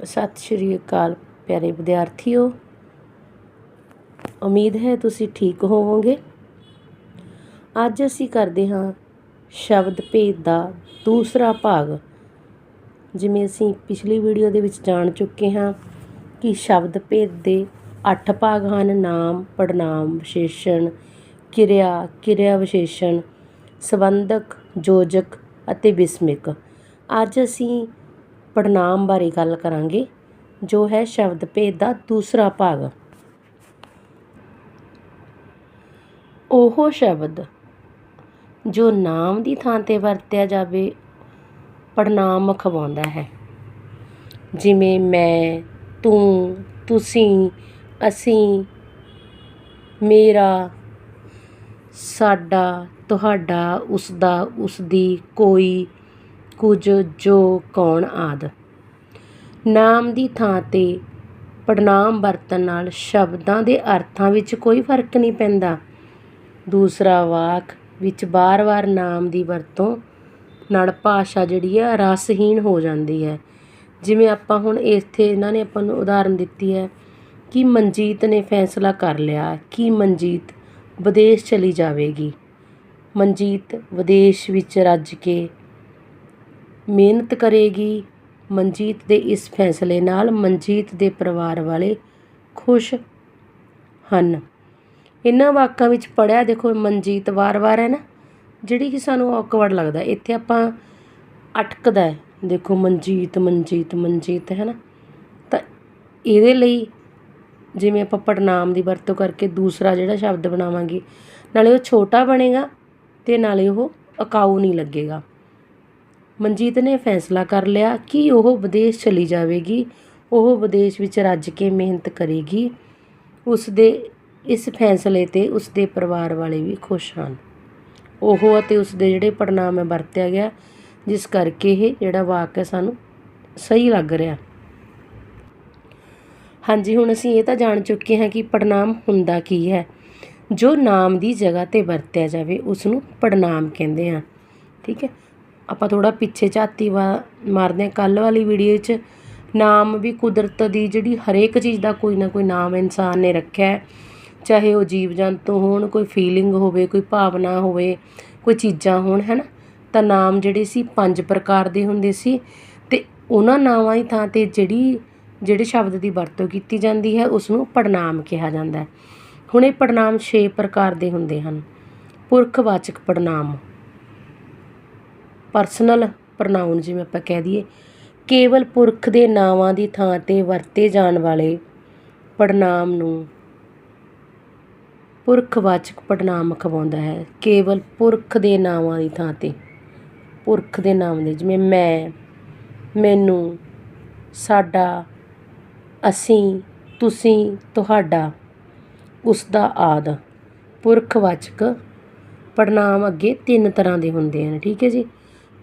ਸਤਿ ਸ਼੍ਰੀ ਅਕਾਲ ਪਿਆਰੇ ਵਿਦਿਆਰਥੀਓ। ਉਮੀਦ ਹੈ ਤੁਸੀਂ ਠੀਕ ਹੋਵੋਗੇ। ਅੱਜ ਅਸੀਂ ਕਰਦੇ ਹਾਂ ਸ਼ਬਦ ਭੇਦ ਦਾ ਦੂਸਰਾ ਭਾਗ। ਜਿਵੇਂ ਅਸੀਂ ਪਿਛਲੀ ਵੀਡੀਓ ਦੇ ਵਿੱਚ ਜਾਣ ਚੁੱਕੇ ਹਾਂ ਕਿ ਸ਼ਬਦ ਭੇਦ ਦੇ 8 ਭਾਗ ਹਨ, ਨਾਮ ਪੜਨਾਮ ਵਿਸ਼ੇਸ਼ਣ, ਕਿਰਿਆ ਕਿਰਿਆ ਵਿਸ਼ੇਸ਼ਣ, ਸੰਬੰਧਕ, ਯੋਜਕ ਅਤੇ ਵਿਸਮਿਕ ਅੱਜ ਅਸੀਂ ਪੜਨਾਮ ਬਾਰੇ ਗੱਲ ਕਰਾਂਗੇ, ਜੋ ਹੈ ਸ਼ਬਦ ਭੇਦ ਦਾ ਦੂਸਰਾ ਭਾਗ। ਉਹ ਸ਼ਬਦ ਜੋ ਨਾਮ ਦੀ ਥਾਂ ਤੇ ਵਰਤਿਆ ਜਾਵੇ ਪੜਨਾਮ ਖਵਾਉਂਦਾ ਹੈ। ਜਿਵੇਂ ਮੈਂ, ਤੂੰ, ਤੁਸੀਂ, ਅਸੀਂ, ਮੇਰਾ, ਸਾਡਾ, ਤੁਹਾਡਾ, ਉਸਦਾ, ਉਸਦੀ, ਕੋਈ, ਕੁਝ, ਜੋ, ਕੌਣ ਆਦ। ਨਾਮ ਦੀ ਥਾਂ ਤੇ ਪੜਨਾਮ ਵਰਤਣ ਨਾਲ ਸ਼ਬਦਾਂ ਦੇ ਅਰਥਾਂ ਵਿੱਚ ਕੋਈ ਫ਼ਰਕ ਨਹੀਂ ਪੈਂਦਾ। ਦੂਸਰਾ ਵਾਕ ਵਿੱਚ ਵਾਰ ਵਾਰ ਨਾਮ ਦੀ ਵਰਤੋਂ ਨਾਲ ਭਾਸ਼ਾ ਜਿਹੜੀ ਹੈ ਰਸਹੀਣ ਹੋ ਜਾਂਦੀ ਹੈ। ਜਿਵੇਂ ਆਪਾਂ ਹੁਣ ਇੱਥੇ ਇਹਨਾਂ ਨੇ ਆਪਾਂ ਨੂੰ ਉਦਾਹਰਨ ਦਿੱਤੀ ਹੈ ਕਿ ਮਨਜੀਤ ਨੇ ਫੈਸਲਾ ਕਰ ਲਿਆ ਕਿ ਮਨਜੀਤ ਵਿਦੇਸ਼ ਚਲੀ ਜਾਵੇਗੀ। ਮਨਜੀਤ ਵਿਦੇਸ਼ ਵਿੱਚ ਰੱਜ ਕੇ ਮਿਹਨਤ ਕਰੇਗੀ ਮਨਜੀਤ ਦੇ ਇਸ ਫੈਸਲੇ ਨਾਲ ਮਨਜੀਤ ਦੇ ਪਰਿਵਾਰ ਵਾਲੇ ਖੁਸ਼ ਹਨ। ਇਹਨਾਂ ਵਾਕਾਂ ਵਿੱਚ ਪੜਿਆ ਦੇਖੋ, ਮਨਜੀਤ ਵਾਰ-ਵਾਰ ਹੈ ਨਾ, ਜਿਹੜੀ ਕਿ ਸਾਨੂੰ ਔਕਵਰਡ ਲੱਗਦਾ। ਇੱਥੇ ਆਪਾਂ ਅਟਕਦਾ ਹੈ। ਦੇਖੋ, ਮਨਜੀਤ ਮਨਜੀਤ ਮਨਜੀਤ, ਹੈ ਨਾ। ਤਾਂ ਇਹਦੇ ਲਈ ਜਿਵੇਂ ਆਪਾਂ ਪੜਨਾਮ ਦੀ ਵਰਤੋਂ ਕਰਕੇ ਦੂਸਰਾ ਜਿਹੜਾ ਸ਼ਬਦ ਬਣਾਵਾਂਗੇ, ਨਾਲੇ ਉਹ ਛੋਟਾ ਬਣੇਗਾ ਤੇ ਨਾਲੇ ਉਹ ਅਕਾਊ ਨਹੀਂ ਲੱਗੇਗਾ। ਮਨਜੀਤ ਨੇ ਫੈਸਲਾ ਕਰ ਲਿਆ ਕਿ ਉਹ ਵਿਦੇਸ਼ ਚਲੀ ਜਾਵੇਗੀ। ਉਹ ਵਿਦੇਸ਼ ਵਿੱਚ ਰੱਜ ਕੇ ਮਿਹਨਤ ਕਰੇਗੀ। ਉਸ ਦੇ, ਇਸ ਫੈਸਲੇ ਤੇ ਉਸ ਦੇ ਪਰਿਵਾਰ ਵਾਲੇ ਵੀ ਖੁਸ਼ ਹਨ। ਉਹ ਅਤੇ ਉਸ ਦੇ ਜਿਹੜੇ ਪੜਨਾਮ ਹੈ, ਵਰਤਿਆ ਗਿਆ, ਜਿਸ ਕਰਕੇ ਇਹ ਜਿਹੜਾ ਵਾਕ ਹੈ ਸਾਨੂੰ ਸਹੀ ਲੱਗ ਰਿਹਾ। ਹਾਂਜੀ, ਹੁਣ ਅਸੀਂ ਇਹ ਤਾਂ ਜਾਣ ਚੁੱਕੇ ਹਾਂ ਕਿ ਪੜਨਾਮ ਹੁੰਦਾ ਕੀ ਹੈ। ਜੋ ਨਾਮ ਦੀ ਜਗ੍ਹਾ ਤੇ ਵਰਤਿਆ ਜਾਵੇ ਉਸ ਨੂੰ ਪੜਨਾਮ ਕਹਿੰਦੇ ਆ ਠੀਕ ਹੈ। ਆਪਾਂ ਥੋੜ੍ਹਾ ਪਿੱਛੇ ਝਾਤੀ ਵਾ ਮਾਰਦੇ ਹਾਂ। ਕੱਲ੍ਹ ਵਾਲੀ ਵੀਡੀਓ 'ਚ ਨਾਮ ਵੀ ਕੁਦਰਤ ਦੀ ਜਿਹੜੀ ਹਰੇਕ ਚੀਜ਼ ਦਾ ਕੋਈ ਨਾ ਕੋਈ ਨਾਮ ਇਨਸਾਨ ਨੇ ਰੱਖਿਆ ਚਾਹੇ ਉਹ ਜੀਵ ਜੰਤੂ ਹੋਣ, ਕੋਈ ਫੀਲਿੰਗ ਹੋਵੇ, ਕੋਈ ਭਾਵਨਾ ਹੋਵੇ, ਕੋਈ ਚੀਜ਼ਾਂ ਹੋਣ, ਹੈ ਨਾ? ਤਾਂ ਨਾਮ ਜਿਹੜੇ ਸੀ, ਪੰਜ ਪ੍ਰਕਾਰ ਦੇ ਹੁੰਦੇ ਸੀ ਅਤੇ ਉਹਨਾਂ ਨਾਵਾਂ ਦੀ ਥਾਂ ਤੇ ਜਿਹੜੀ, ਜਿਹੜੇ ਸ਼ਬਦ ਦੀ ਵਰਤੋਂ ਕੀਤੀ ਜਾਂਦੀ ਹੈ ਉਸ ਨੂੰ ਪੜਨਾਮ ਕਿਹਾ ਜਾਂਦਾ ਹੁਣ ਇਹ ਪੜਨਾਮ ਛੇ ਪ੍ਰਕਾਰ ਦੇ ਹੁੰਦੇ ਹਨ। ਪੁਰਖਵਾਚਕ ਪੜਨਾਮ। ਪਰਸਨਲ ਪ੍ਰਨਾਉਨ ਜਿਵੇਂ ਆਪਾਂ ਕਹਿ ਦਈਏ, ਕੇਵਲ ਪੁਰਖ ਦੇ ਨਾਵਾਂ ਦੀ ਥਾਂ ਤੇ ਵਰਤੇ ਜਾਣ ਵਾਲੇ ਪੜਨਾਮ ਨੂੰ ਪੁਰਖਵਾਚਕ ਪੜਨਾਮ ਅਖਵਾਉਂਦਾ ਹੈ। ਕੇਵਲ ਪੁਰਖ ਦੇ ਨਾਵਾਂ ਦੀ ਥਾਂ ਤੇ, ਪੁਰਖ ਦੇ ਨਾਮ ਦੇ, ਜਿਵੇਂ ਮੈਂ, ਮੈਨੂੰ, ਸਾਡਾ, ਅਸੀਂ, ਤੁਸੀਂ, ਤੁਹਾਡਾ ਉਸ ਦਾ ਆਦ। ਪੁਰਖਵਾਚਕ ਪੜਨਾਮ ਅੱਗੇ ਤਿੰਨ ਤਰ੍ਹਾਂ ਦੇ ਹੁੰਦੇ ਹਨ, ਠੀਕ ਹੈ ਜੀ?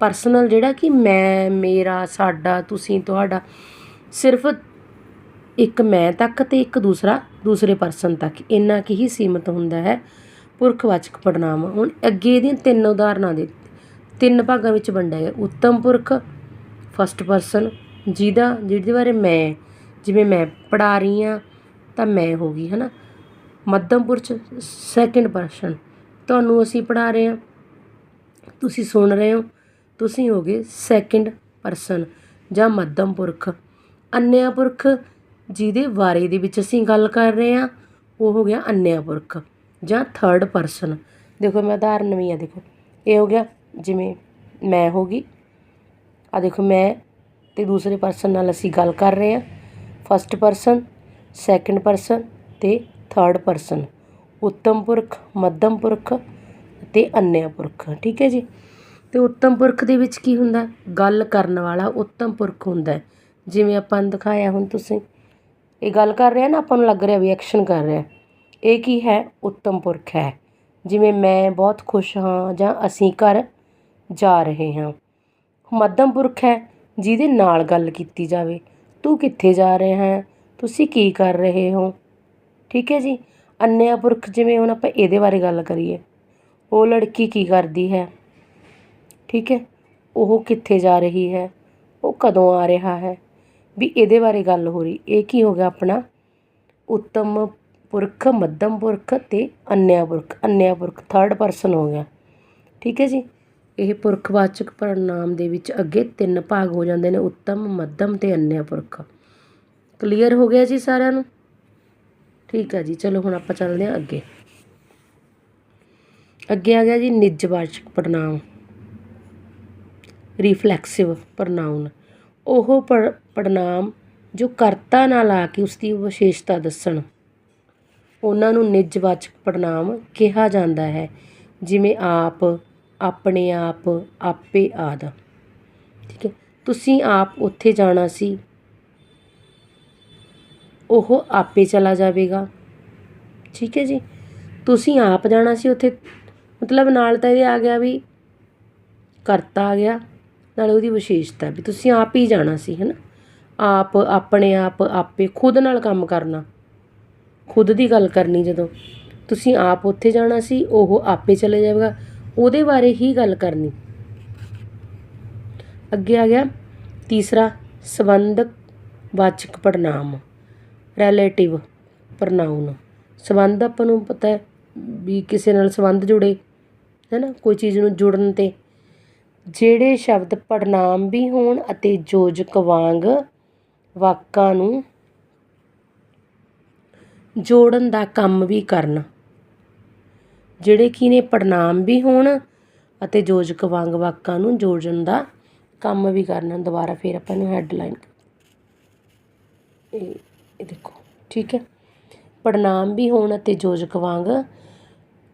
ਪਰਸਨਲ ਜਿਹੜਾ ਕਿ ਮੈਂ, ਮੇਰਾ, ਸਾਡਾ, ਤੁਸੀਂ, ਤੁਹਾਡਾ ਸਿਰਫ ਇੱਕ ਮੈਂ ਤੱਕ ਅਤੇ ਇੱਕ ਦੂਸਰਾ, ਦੂਸਰੇ ਪਰਸਨ ਤੱਕ ਇੰਨਾ ਕੁ ਹੀ ਸੀਮਤ ਹੁੰਦਾ ਹੈ ਪੁਰਖਵਾਚਕ ਪੜਨਾਮ ਹੁਣ ਅੱਗੇ ਇਹਦੀਆਂ ਤਿੰਨ ਉਦਾਹਰਨਾਂ ਦੇ, ਤਿੰਨ ਭਾਗਾਂ ਵਿੱਚ ਵੰਡਿਆ ਗਿਆ। ਉੱਤਮ ਪੁਰਖ ਫਸਟ ਪਰਸਨ ਜਿਹਦਾ, ਜਿਹਦੇ ਬਾਰੇ ਮੈਂ, ਜਿਵੇਂ ਮੈਂ ਪੜਾ ਰਹੀ ਹਾਂ, ਤਾਂ ਮੈਂ ਹੋ ਗਈ ਹੈ ਨਾ ਮੱਧਮ ਪੁਰਖ ਸੈਕਿੰਡ ਪਰਸਨ ਤੁਹਾਨੂੰ ਅਸੀਂ ਪੜਾ ਰਹੇ ਹਾਂ, ਤੁਸੀਂ ਸੁਣ ਰਹੇ ਹੋ। ਤੁਸੀਂ ਹੋਗੇ ਸੈਕਿੰਡ ਪਰਸਨ ਜਾਂ ਮੱਧਮ ਪੁਰਖ। ਅੰਨਿਆ ਪੁਰਖ, ਜਿਹਦੇ ਬਾਰੇ ਦੇ ਵਿੱਚ ਅਸੀਂ ਗੱਲ ਕਰ ਰਹੇ ਹਾਂ, ਉਹ ਹੋ ਗਿਆ ਅੰਨਿਆ ਪੁਰਖ ਜਾਂ ਥਰਡ ਪਰਸਨ ਦੇਖੋ ਮੈਂ ਉਦਾਹਰਨ ਵੀ ਆ, ਦੇਖੋ। ਇਹ ਹੋ ਗਿਆ ਜਿਵੇਂ ਮੈਂ ਹੋ ਗਈ। ਆ ਦੇਖੋ ਮੈਂ ਤੇ ਦੂਸਰੇ ਪਰਸਨ ਨਾਲ ਅਸੀਂ ਗੱਲ ਕਰ ਰਹੇ ਹਾਂ। ਫਸਟ ਪਰਸਨ ਸੈਕਿੰਡ ਪਰਸਨ ਤੇ ਥਰਡ ਪਰਸਨ ਉੱਤਮ ਪੁਰਖ, ਮੱਧਮ ਪੁਰਖ ਤੇ ਅੰਨਿਆ ਪੁਰਖ। ਠੀਕ ਹੈ ਜੀ? ਅਤੇ ਉੱਤਮ ਪੁਰਖ ਦੇ ਵਿੱਚ ਕੀ ਹੁੰਦਾ? ਗੱਲ ਕਰਨ ਵਾਲਾ ਉੱਤਮ ਪੁਰਖ ਹੁੰਦਾ ਜਿਵੇਂ ਆਪਾਂ ਨੂੰ ਦਿਖਾਇਆ ਹੁਣ ਤੁਸੀਂ। ਇਹ ਗੱਲ ਕਰ ਰਿਹਾ ਨਾ, ਆਪਾਂ ਨੂੰ ਲੱਗ ਰਿਹਾ ਵੀ ਐਕਸ਼ਨ ਕਰ ਰਿਹਾ। ਇਹ ਕੀ ਹੈ? ਉੱਤਮ ਪੁਰਖ ਹੈ। ਜਿਵੇਂ ਮੈਂ ਬਹੁਤ ਖੁਸ਼ ਹਾਂ ਜਾਂ ਅਸੀਂ ਘਰ ਜਾ ਰਹੇ ਹਾਂ। ਮੱਧਮ ਪੁਰਖ ਹੈ, ਜਿਹਦੇ ਨਾਲ ਗੱਲ ਕੀਤੀ ਜਾਵੇ। ਤੂੰ ਕਿੱਥੇ ਜਾ ਰਿਹਾ ਹੈ? ਤੁਸੀਂ ਕੀ ਕਰ ਰਹੇ ਹੋ? ਠੀਕ ਹੈ ਜੀ? ਅੰਨਿਆ ਪੁਰਖ ਜਿਵੇਂ ਹੁਣ ਆਪਾਂ ਇਹਦੇ ਬਾਰੇ ਗੱਲ ਕਰੀਏ। ਉਹ ਲੜਕੀ ਕੀ ਕਰਦੀ ਹੈ? ਠੀਕ ਹੈ? ਉਹ ਕਿੱਥੇ ਜਾ ਰਹੀ ਹੈ? ਉਹ ਕਦੋਂ ਆ ਰਿਹਾ ਹੈ? ਵੀ ਇਹਦੇ ਬਾਰੇ ਗੱਲ ਹੋ ਰਹੀ। ਇਹ ਕੀ ਹੋ ਗਿਆ ਆਪਣਾ? ਉੱਤਮ ਪੁਰਖ, ਮੱਧਮ ਪੁਰਖ ਅਤੇ ਅੰਨਿਆ ਪੁਰਖ। ਅੰਨਿਆ ਪੁਰਖ ਥਰਡ ਪਰਸਨ ਹੋ ਗਿਆ। ਠੀਕ ਹੈ ਜੀ? ਇਹ ਪੁਰਖਵਾਚਕ ਪੜਨਾਮ ਦੇ ਵਿੱਚ ਅੱਗੇ ਤਿੰਨ ਭਾਗ ਹੋ ਜਾਂਦੇ ਨੇ, ਉੱਤਮ, ਮੱਧਮ ਤੇ ਅੰਨਿਆ ਪੁਰਖ। ਕਲੀਅਰ ਹੋ ਗਿਆ ਜੀ ਸਾਰਿਆਂ ਨੂੰ? ਠੀਕ ਹੈ ਜੀ, ਚਲੋ ਹੁਣ ਆਪਾਂ ਚੱਲਦੇ ਹਾਂ ਅੱਗੇ। ਅੱਗੇ ਆ ਗਿਆ ਜੀ ਨਿੱਜਵਾਚਕ ਪੜਨਾਮ ਰਿਫਲੈਕਸਿਵ ਪ੍ਰਨਾਉਨ ਉਹ ਪੜ- ਪੜਨਾਮ ਜੋ ਕਰਤਾ ਨਾਲ ਆ ਕੇ ਉਸ ਦੀ ਵਿਸ਼ੇਸ਼ਤਾ ਦੱਸਣ। ਉਹਨਾਂ ਨੂੰ ਨਿੱਜਵਾਚਕ ਪੜਨਾਮ ਕਿਹਾ ਜਾਂਦਾ ਹੈ, ਜਿਵੇਂ ਆਪ, ਆਪਣੇ ਆਪ, ਆਪੇ ਆਦਿ। ਠੀਕ ਹੈ, ਤੁਸੀਂ ਆਪ ਉੱਥੇ ਜਾਣਾ ਸੀ। ਉਹ ਆਪੇ ਚਲਾ ਜਾਵੇਗਾ। ਠੀਕ ਹੈ ਜੀ, ਤੁਸੀਂ ਆਪ ਜਾਣਾ ਸੀ ਉੱਥੇ। ਮਤਲਬ ਨਾਲ ਤਾਂ ਇਹ ਆ ਗਿਆ ਵੀ ਕਰਤਾ ਆ ਗਿਆ। ਨਾਲੇ ਉਹਦੀ ਵਿਸ਼ੇਸ਼ਤਾ ਵੀ, ਤੁਸੀਂ ਆਪ ਹੀ ਜਾਣਾ ਸੀ ਹੈ ਨਾ ਆਪ, ਆਪਣੇ ਆਪ, ਆਪੇ ਖੁਦ ਨਾਲ ਕੰਮ ਕਰਨਾ। ਖੁਦ ਦੀ ਗੱਲ ਕਰਨੀ ਜਦੋਂ। ਤੁਸੀਂ ਆਪ ਉੱਥੇ ਜਾਣਾ ਸੀ, ਉਹ ਆਪੇ ਚਲੇ ਜਾਵੇਗਾ। ਉਹਦੇ ਬਾਰੇ ਹੀ ਗੱਲ ਕਰਨੀ। ਅੱਗੇ ਆ ਗਿਆ, ਤੀਸਰਾ, ਸੰਬੰਧਕ ਵਾਚਕ ਪੜਨਾਮ ਰਿਲੇਟਿਵ ਪ੍ਰਨਾਉਨ ਸੰਬੰਧ ਆਪਾਂ ਨੂੰ ਪਤਾ ਹੈ ਵੀ ਕਿਸੇ ਨਾਲ ਸੰਬੰਧ ਜੁੜੇ ਹੈ ਨਾ ਕੋਈ ਚੀਜ਼ ਨੂੰ ਜੁੜਨ ਤੇ। ਜਿਹੜੇ ਸ਼ਬਦ ਪੜਨਾਮ ਵੀ ਹੋਣ ਅਤੇ ਯੋਜਕ ਵਾਂਗ ਵਾਕਾਂ ਨੂੰ ਜੋੜਨ ਦਾ ਕੰਮ ਵੀ ਕਰਨ। ਜਿਹੜੇ ਕੀ ਨੇ ਪੜਨਾਮ ਵੀ ਹੋਣ ਅਤੇ ਯੋਜਕ ਵਾਂਗ ਵਾਕਾਂ ਨੂੰ ਜੋੜਨ ਦਾ ਕੰਮ ਵੀ ਕਰਨ। ਦੁਬਾਰਾ ਫਿਰ ਆਪਾਂ ਨੂੰ ਹੈਡਲਾਈਨ ਇਹ ਇਹ ਦੇਖੋ, ਠੀਕ ਹੈ? ਪੜਨਾਮ ਵੀ ਹੋਣ ਅਤੇ ਯੋਜਕ ਵਾਂਗ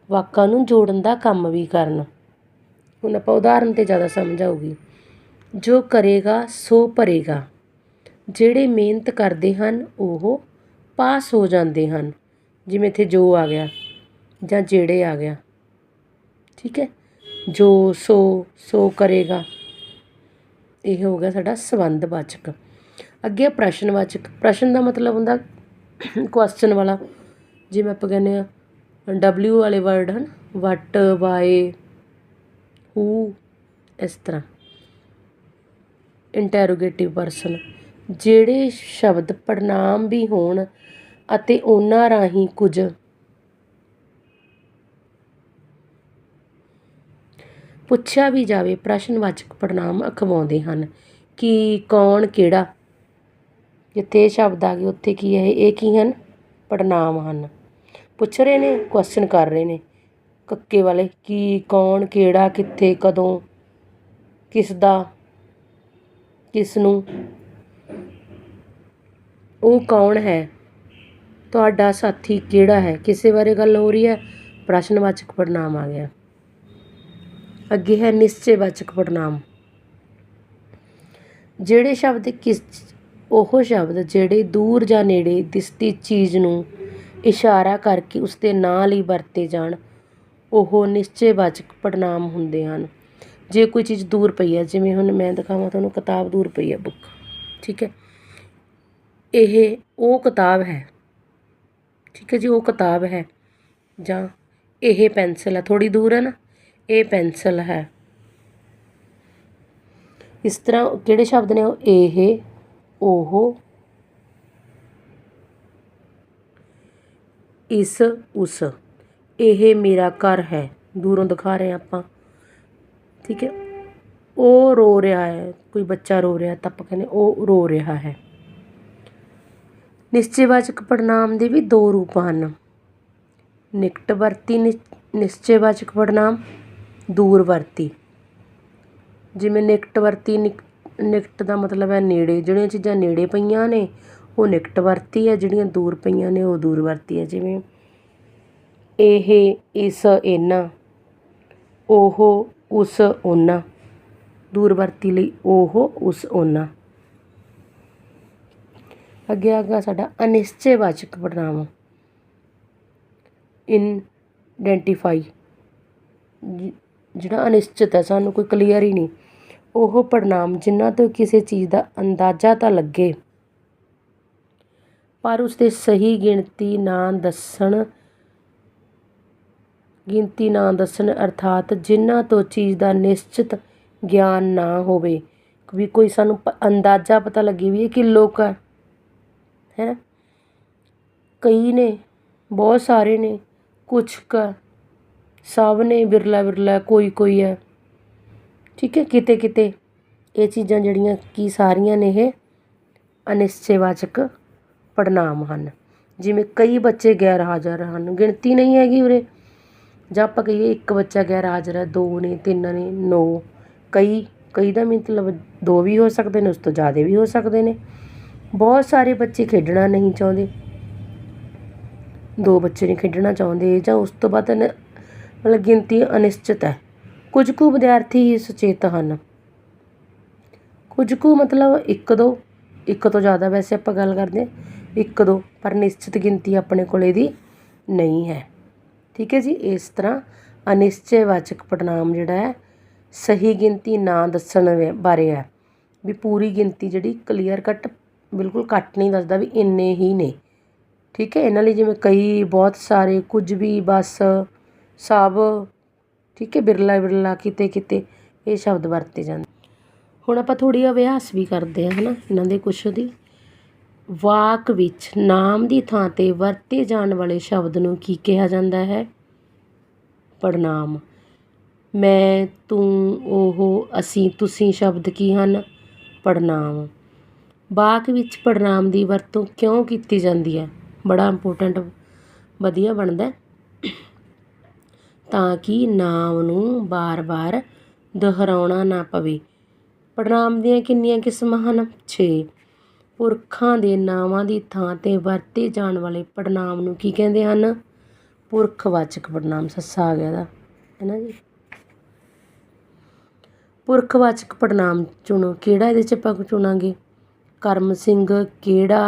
ਵਾਕਾਂ ਨੂੰ ਜੋੜਨ ਦਾ ਕੰਮ ਵੀ ਕਰਨ। ਹੁਣ ਆਪਾਂ ਉਦਾਹਰਨ ਤੇ ਜ਼ਿਆਦਾ ਸਮਝ ਆਊਗੀ। ਜੋ ਕਰੇਗਾ, ਸੋ ਭਰੇਗਾ। ਜਿਹੜੇ ਮਿਹਨਤ ਕਰਦੇ ਹਨ, ਉਹ ਪਾਸ ਹੋ ਜਾਂਦੇ ਹਨ। ਜਿਵੇਂ ਇੱਥੇ ਜੋ ਆ ਗਿਆ ਜਾਂ ਜਿਹੜੇ ਆ ਗਿਆ। ਠੀਕ ਹੈ? ਜੋ, ਸੋ ਸੋ ਕਰੇਗਾ। ਇਹ ਹੋ ਗਿਆ ਸਾਡਾ ਸੰਬੰਧ ਵਾਚਕ। ਅੱਗੇ ਪ੍ਰਸ਼ਨਵਾਚਕ ਪ੍ਰਸ਼ਨ ਦਾ ਮਤਲਬ ਹੁੰਦਾ ਕੁਐਸਚਨ ਵਾਲਾ। ਜਿਵੇਂ ਆਪਾਂ ਕਹਿੰਦੇ ਆ ਡਬਲਿਊ ਵਾਲੇ ਵਰਡ ਹਨ, ਵਟ ਵਾਈ ਹੂ ਇਸ ਤਰ੍ਹਾਂ? ਇੰਟੈਰੋਗੇਟਿਵ ਪਰਸਨ ਜਿਹੜੇ ਸ਼ਬਦ ਪੜਨਾਮ ਵੀ ਹੋਣ ਅਤੇ ਉਹਨਾਂ ਰਾਹੀਂ ਕੁਝ। ਪੁੱਛਿਆ ਵੀ ਜਾਵੇ, ਪ੍ਰਸ਼ਨਵਾਚਕ ਪੜਨਾਮ ਅਖਵਾਉਂਦੇ ਹਨ ਕਿ ਕੌਣ ਕਿਹੜਾ? ਜਿੱਥੇ ਇਹ ਸ਼ਬਦ ਆ ਗਏ, ਉੱਥੇ ਕੀ ਹੈ ਇਹ ਕੀ ਹਨ? ਪੜਨਾਮ ਹਨ। ਪੁੱਛ ਰਹੇ ਨੇ ਕੁਐਸਚਨ ਕਰ ਰਹੇ ਨੇ। ਕੱਕੇ ਵਾਲੇ, ਕੀ, ਕੌਣ, ਕਿਹੜਾ, ਕਿੱਥੇ, ਕਦੋਂ ਕਿਸ ਦਾ ਕਿਸ ਨੂੰ ਉਹ ਕੌਣ ਹੈ? ਤੁਹਾਡਾ ਸਾਥੀ ਕਿਹੜਾ ਹੈ? ਕਿਸੇ ਬਾਰੇ ਗੱਲ ਹੋ ਰਹੀ ਹੈ? ਪ੍ਰਸ਼ਨਵਾਚਕ ਪੜਨਾਮ ਆ ਗਿਆ। ਅੱਗੇ ਹੈ ਨਿਸ਼ਚੈਵਾਚਕ ਪੜਨਾਮ ਜਿਹੜੇ ਸ਼ਬਦ ਕਿਸ, ਉਹ ਸ਼ਬਦ ਜਿਹੜੇ ਦੂਰ ਜਾਂ ਨੇੜੇ ਦਿਸਦੀ ਚੀਜ਼ ਨੂੰ ਇਸ਼ਾਰਾ ਕਰਕੇ ਉਸ ਦੇ ਨਾਲ ਹੀ ਵਰਤੇ ਜਾਣ ਉਹ ਨਿਸ਼ਚੈਵਾਚਕ ਪੜਨਾਮ ਹੁੰਦੇ ਹਨ। ਜੇ ਕੋਈ ਚੀਜ਼ ਦੂਰ ਪਈ ਹੈ ਜਿਵੇਂ ਹੁਣ ਮੈਂ ਦਿਖਾਵਾਂ ਤੁਹਾਨੂੰ, ਕਿਤਾਬ ਦੂਰ ਪਈ ਹੈ ਬੁੱਕ ਠੀਕ ਹੈ? ਇਹ, ਉਹ ਕਿਤਾਬ ਹੈ, ਠੀਕ ਹੈ ਜੀ, ਉਹ ਕਿਤਾਬ ਹੈ, ਜਾਂ ਇਹ ਪੈਨਸਲ ਹੈ ਥੋੜੀ ਦੂਰ ਹੈ ਨਾ, ਇਹ ਪੈਨਸਲ ਹੈ। ਇਸ ਤਰ੍ਹਾਂ ਕਿਹੜੇ ਸ਼ਬਦ ਨੇ ਉਹ? ਇਹ, ਉਹ, ਇਸ, ਉਸ। ਇਹ ਮੇਰਾ ਘਰ ਹੈ। ਦੂਰੋਂ ਦਿਖਾ ਰਹੇ ਹਾਂ ਆਪਾਂ। ਠੀਕ ਹੈ? ਉਹ ਰੋ ਰਿਹਾ ਹੈ। ਕੋਈ ਬੱਚਾ ਰੋ ਰਿਹਾ, ਤਾਂ ਆਪਾਂ ਕਹਿੰਦੇ ਉਹ ਰੋ ਰਿਹਾ ਹੈ। ਨਿਸ਼ਚੈਵਾਚਕ ਪੜਨਾਮ ਦੇ ਵੀ ਦੋ ਰੂਪ ਹਨ। ਨਿਕਟਵਰਤੀ ਨਿਸ਼- ਨਿਸ਼ਚੈਵਾਚਕ ਪੜਨਾਮ ਦੂਰਵਰਤੀ। ਜਿਵੇਂ ਨਿਕਟਵਰਤੀ ਨਿਕ- ਨਿਕਟ ਦਾ ਮਤਲਬ ਹੈ ਨੇੜੇ। ਜਿਹੜੀਆਂ ਚੀਜ਼ਾਂ ਨੇੜੇ ਪਈਆਂ ਨੇ, ਉਹ ਨਿਕਟਵਰਤੀ ਹੈ, ਜਿਹੜੀਆਂ ਦੂਰ ਪਈਆਂ ਨੇ, ਉਹ ਦੂਰਵਰਤੀ ਹੈ। ਜਿਵੇਂ ਇਹ ਇਸ ਇਹਨਾਂ, ਉਹ ਉਸ ਉਹਨਾਂ। ਦੂਰਵਰਤੀ ਲਈ ਉਹ ਉਸ ਉਹਨਾਂ। ਅੱਗੇ ਆ ਗਿਆ ਸਾਡਾ ਅਨਿਸ਼ਚੈਵਾਚਕ ਪੜਨਾਮ ਇਨਡੈਂਟੀਫਾਈ ਜਿਹੜਾ ਅਨਿਸ਼ਚਿਤ ਹੈ, ਸਾਨੂੰ ਕੋਈ ਕਲੀਅਰ ਹੀ ਨਹੀਂ। ਉਹ ਪੜਨਾਮ ਜਿਨ੍ਹਾਂ ਤੋਂ ਕਿਸੇ ਚੀਜ਼ ਦਾ ਅੰਦਾਜ਼ਾ ਤਾਂ ਲੱਗੇ, ਪਰ ਉਸ ਦੇ ਸਹੀ ਗਿਣਤੀ ਨਾ ਦੱਸਣ ਗਿਣਤੀ ਨਾ ਦੱਸਣ ਅਰਥਾਤ ਜਿਨ੍ਹਾਂ ਤੋਂ ਚੀਜ਼ ਦਾ ਨਿਸ਼ਚਿਤ ਗਿਆਨ ਨਾ ਹੋਵੇ। ਵੀ ਕੋਈ ਸਾਨੂੰ ਪ- ਅੰਦਾਜ਼ਾ ਪਤਾ ਲੱਗੇ ਵੀ ਇਹ ਕਿਲੋ ਕੁ ਹੈ। ਹੈ ਕਈ ਨੇ, ਬਹੁਤ ਸਾਰੇ ਨੇ, ਕੁਛ ਕੁ ਸਭ ਨੇ ਵਿਰਲਾ ਵਿਰਲਾ ਕੋਈ ਕੋਈ ਹੈ। ਠੀਕ ਹੈ? ਕਿਤੇ ਕਿਤੇ ਇਹ ਚੀਜ਼ਾਂ ਜਿਹੜੀਆਂ ਕੀ ਸਾਰੀਆਂ ਨੇ ਇਹ ਅਨਿਸ਼ਚੈਵਾਚਕ ਪੜਨਾਮ ਹਨ। ਜਿਵੇਂ ਕਈ ਬੱਚੇ ਗੈਰ ਹਾਜ਼ਰ ਹਨ। ਗਿਣਤੀ ਨਹੀਂ ਹੈਗੀ ਉਰੇ। ਜਾਂ ਆਪਾਂ ਕਹੀਏ ਇੱਕ ਬੱਚਾ ਗੈਰ ਹਾਜ਼ਰ ਹੈ ਦੋ ਨੇ, ਤਿੰਨ ਨੇ, ਨੌ। ਕਈ ਕਈ ਦਾ ਮਤਲਬ ਦੋ ਵੀ ਹੋ ਸਕਦੇ ਨੇ, ਉਸ ਤੋਂ ਜ਼ਿਆਦਾ ਵੀ ਹੋ ਸਕਦੇ ਨੇ। ਬਹੁਤ ਸਾਰੇ ਬੱਚੇ ਖੇਡਣਾ ਨਹੀਂ ਚਾਹੁੰਦੇ। ਦੋ ਬੱਚੇ ਨਹੀਂ ਖੇਡਣਾ ਚਾਹੁੰਦੇ, ਜਾਂ ਉਸ ਤੋਂ ਬਾਅਦ ਨ- ਮਤਲਬ ਗਿਣਤੀ ਅਨਿਸ਼ਚਿਤ ਹੈ। ਕੁਝ ਕੁ ਵਿਦਿਆਰਥੀ ਸੁਚੇਤ ਹਨ। ਕੁਝ ਕੁ ਮਤਲਬ ਇੱਕ ਦੋ, ਇੱਕ ਤੋਂ ਜ਼ਿਆਦਾ ਵੈਸੇ ਆਪਾਂ ਗੱਲ ਕਰਦੇ ਇੱਕ ਦੋ, ਪਰ ਨਿਸ਼ਚਿਤ ਗਿਣਤੀ ਆਪਣੇ ਕੋਲ ਇਹਦੀ ਨਹੀਂ ਹੈ। ਠੀਕ ਹੈ ਜੀ, ਇਸ ਤਰ੍ਹਾਂ ਅਨਿਸ਼ਚੈਵਾਚਕ ਪੜਨਾਮ ਜਿਹੜਾ ਹੈ, ਸਹੀ ਗਿਣਤੀ ਨਾ ਦੱਸਣ ਵੇ- ਬਾਰੇ ਹੈ। ਵੀ ਪੂਰੀ ਗਿਣਤੀ ਜਿਹੜੀ ਕਲੀਅਰ ਕੱਟ ਬਿਲਕੁਲ ਕੱਟ ਨਹੀਂ ਦੱਸਦਾ ਵੀ ਇੰਨੇ ਹੀ ਨੇ। ਠੀਕ ਹੈ, ਇਹਨਾਂ ਲਈ ਜਿਵੇਂ ਕਈ ਬਹੁਤ ਸਾਰੇ ਕੁਝ ਵੀ ਬਸ, ਸਭ, ਠੀਕ ਹੈ, ਬਿਰਲਾ ਬਿਰਲਾ ਕਿਤੇ ਕਿਤੇ ਇਹ ਸ਼ਬਦ ਵਰਤੇ ਜਾਂਦੇ। ਹੁਣ ਆਪਾਂ ਥੋੜ੍ਹੀ ਅਭਿਆਸ ਵੀ ਕਰਦੇ ਹਾਂ, ਹਨਾ, ਇਹਨਾਂ ਦੇ ਕੁਛ ਦੀ। ਵਾਕ ਵਿੱਚ ਨਾਮ ਦੀ ਥਾਂ ਤੇ ਵਰਤੇ ਜਾਣ ਵਾਲੇ ਸ਼ਬਦ ਨੂੰ ਕੀ ਕਿਹਾ ਜਾਂਦਾ ਹੈ? ਪੜਨਾਮ ਮੈਂ, ਤੂੰ, ਉਹ, ਅਸੀਂ, ਤੁਸੀਂ ਸ਼ਬਦ ਕੀ ਹਨ? ਪੜਨਾਮ ਵਾਕ ਵਿੱਚ ਪੜਨਾਮ ਦੀ ਵਰਤੋਂ ਕਿਉਂ ਕੀਤੀ ਜਾਂਦੀ ਹੈ? ਬੜਾ ਇੰਪੋਰਟੈਂਟ ਵਧੀਆ ਬਣਦਾ ਤਾਂ ਕਿ ਨਾਮ ਨੂੰ ਬਾਰ-ਬਾਰ ਦੁਹਰਾਉਣਾ ਨਾ ਪਵੇ। ਪੜਨਾਮ ਦੀਆਂ ਕਿੰਨੀਆਂ ਕਿਸਮਾਂ ਹਨ? 6 ਪੁਰਖਾਂ ਦੇ ਨਾਵਾਂ ਦੀ ਥਾਂ ਤੇ ਵਰਤੇ ਜਾਣ ਵਾਲੇ ਪੜਨਾਮ ਨੂੰ ਕੀ ਕਹਿੰਦੇ ਹਨ? ਪੁਰਖਵਾਚਕ ਪੜਨਾਮ ਸੱਸਾ ਆ ਗਿਆ ਇਹਦਾ ਹੈ ਨਾ ਜੀ? ਪੁਰਖਵਾਚਕ ਪੜਨਾਮ ਚੁਣੋ, ਕਿਹੜਾ ਇਹਦੇ ਚ ਆਪਾਂ ਚੁਣਾਂਗੇ? ਕਰਮ ਸਿੰਘ ਕਿਹੜਾ